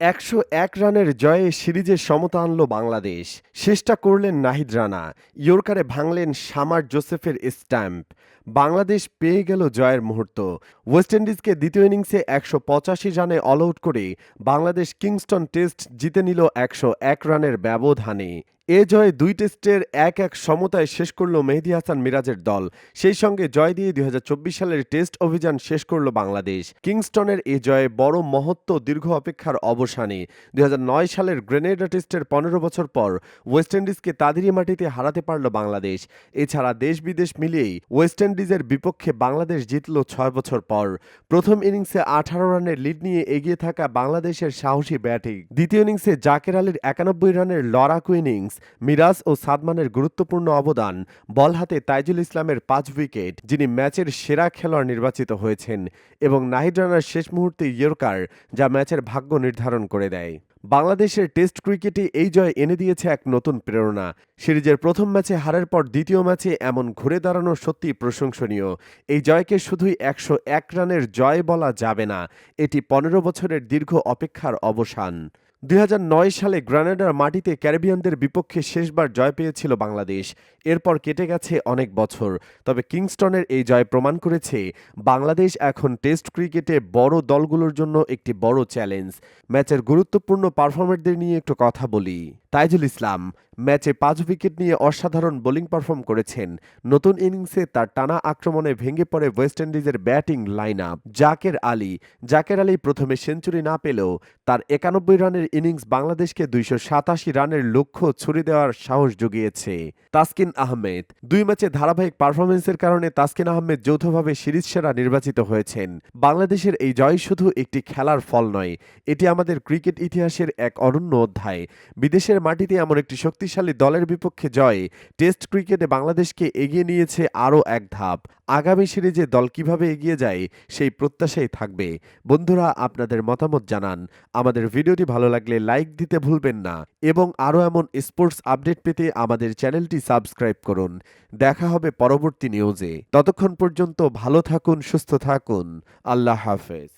একশো এক রানের জয়ে সিরিজে সমতা আনল বাংলাদেশ। শেষটা করলেন নাহিদ রানা। ইয়র্কারে ভাঙলেন সামার জোসেফের স্ট্যাম্প। বাংলাদেশ পেয়ে গেল জয়ের মুহূর্ত। ওয়েস্ট ইন্ডিজকে দ্বিতীয় ইনিংসে একশো পঁচাশি রানে অল আউট করে বাংলাদেশ কিংস্টন টেস্ট জিতে নিল একশো এক রানের ব্যবধানে। এ জয়ে দুই টেস্টের এক এক সমতায় শেষ করল মেহেদী হাসান মিরাজের দল। সেই সঙ্গে জয় দিয়ে দুই হাজার চব্বিশ সালের টেস্ট অভিযান শেষ করল বাংলাদেশ। কিংস্টনের এ জয়ে বড় মহত্ব দীর্ঘ অপেক্ষার অবসানে দুই হাজার নয় সালের গ্রেনেডা টেস্টের পনেরো বছর পর ওয়েস্ট ইন্ডিজকে তাদেরই মাটিতে হারাতে পারল বাংলাদেশ। এছাড়া দেশ বিদেশ মিলিয়েই ওয়েস্ট ইন্ডিজের বিপক্ষে বাংলাদেশ জিতল ছয় বছর পর। প্রথম ইনিংসে আঠারো রানের লিড নিয়ে এগিয়ে থাকা বাংলাদেশের সাহসী ব্যাটিং। দ্বিতীয় ইনিংসে জাকের আলীর একানব্বই রানের লড়াকু ইনিংস মিরাজ ও সাদমানের গুরুত্বপূর্ণ অবদান। বল হাতে তাইজুল ইসলামের পাঁচ উইকেট, যিনি ম্যাচের সেরা খেলোয়াড় নির্বাচিত হয়েছেন এবং নাহিদ রানার শেষ মুহূর্তে ইয়র্কার, যা ম্যাচের ভাগ্য নির্ধারণ করে দেয়। বাংলাদেশের টেস্ট ক্রিকেটে এই জয় এনে দিয়েছে এক নতুন প্রেরণা। সিরিজের প্রথম ম্যাচে হারের পর দ্বিতীয় ম্যাচে এমন ঘুরে দাঁড়ানো সত্যি প্রশংসনীয়। এই জয়কে শুধুই একশো এক রানের জয় বলা যাবে না, এটি পনেরো বছরের দীর্ঘ অপেক্ষার অবসান। দুই হাজার নয় সালে গ্রানাডার মাটিতে ক্যারিবিয়ানদের বিপক্ষে শেষবার জয় পেয়েছিল বাংলাদেশ। এরপর কেটে গেছে অনেক বছর। তবে কিংস্টনের এই জয় প্রমাণ করেছে, বাংলাদেশ এখন টেস্ট ক্রিকেটে বড় দলগুলোর জন্য একটি বড় চ্যালেঞ্জ। ম্যাচের গুরুত্বপূর্ণ পারফর্মারদের নিয়ে একটু কথা বলি। তাইজুল ইসলাম, ম্যাচে পাঁচ উইকেট নিয়ে অসাধারণ বোলিং পারফর্ম করেছেন। নতুন ইনিংসে তার টানা আক্রমণে ভেঙে পড়ে ওয়েস্ট ইন্ডিজের batting line up. Zaker Ali Zaker Ali প্রথমে সেঞ্চুরি না পেলেও তার একানব্বই রানের ইনিংস বাংলাদেশকে দুইশো সাতাশি রানের লক্ষ্য ছুড়ে দেওয়ার সাহস জুগিয়েছে তাসকিন আহমেদ। দুই ম্যাচে ধারাবাহিক পারফরমেন্সের কারণে তাসকিন আহমেদ যৌথভাবে সিরিজ সেরা নির্বাচিত হয়েছেন। বাংলাদেশের এই জয় শুধু একটি খেলার ফল নয়, এটি আমাদের ক্রিকেট ইতিহাসের এক অনন্য অধ্যায়। বিদেশের মাটিতে এমন একটি শক্তিশালী দলের বিপক্ষে জয়ে, টেস্ট ক্রিকেটে বাংলাদেশকে এগিয়ে নিয়েছে আরও এক ধাপ। আগামী সিরিজে দল কীভাবে এগিয়ে যায়, সেই প্রত্যাশাই থাকবে। বন্ধুরা, আপনাদের মতামত জানান। আমাদের ভিডিওটি ভালো লাগলে লাইক দিতে ভুলবেন না এবং আরও এমন স্পোর্টস আপডেট পেতে আমাদের চ্যানেলটি সাবস্ক্রাইব করুন। দেখা হবে পরবর্তী নিউজে ততক্ষণ পর্যন্ত ভালো থাকুন, সুস্থ থাকুন। আল্লাহ হাফেজ।